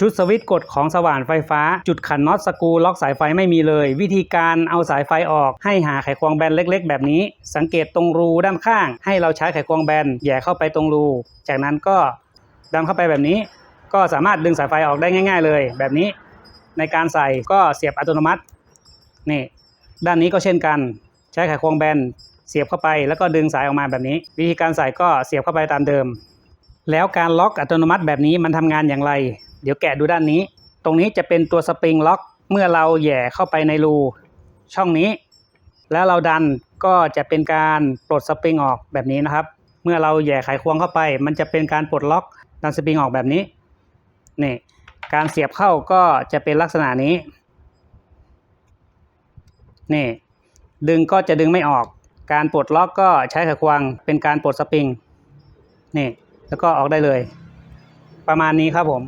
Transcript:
ชุดสวิตช์กดของสว่านไฟฟ้า จุดขันน็อตสกูล็อกสายไฟไม่มีเลย วิธีการเอาสายไฟออกให้หาไขควงแบนเล็กๆ แบบนี้ สังเกตตรงรูด้านข้าง ให้เราใช้ไขควงแบนแย่เข้าไปตรงรู จากนั้นก็ดันเข้าไปแบบนี้ ก็สามารถดึงสายไฟออกได้ง่าย ๆ เลย แบบนี้ ในการใส่ก็เสียบอัตโนมัตินี่ด้านนี้ก็เช่นกัน ใช้ไขควงแบนเสียบเข้าไปแล้วก็ดึงสายออกมาแบบนี้ วิธีการใส่ก็เสียบเข้าไปตามเดิม แล้วการล็อกอัตโนมัติแบบนี้มันทำงานอย่างไร เดี๋ยวแกะดูด้านนี้ ตรงนี้จะเป็นตัวสปริงล็อก เมื่อเราแย่เข้าไปในรูช่องนี้ แล้วเราดันก็จะเป็นการปลดสปริงออกแบบนี้นะครับ เมื่อเราแย่ไขควงเข้าไป มันจะเป็นการปลดล็อกดันสปริงออกแบบนี้นี่การเสียบเข้าก็จะเป็นลักษณะนี้นี่ดึงก็จะดึงไม่ออก การปลดล็อกก็ใช้ไขควงเป็นการปลดสปริงนี่แล้วก็ออกได้เลย ประมาณนี้ครับผม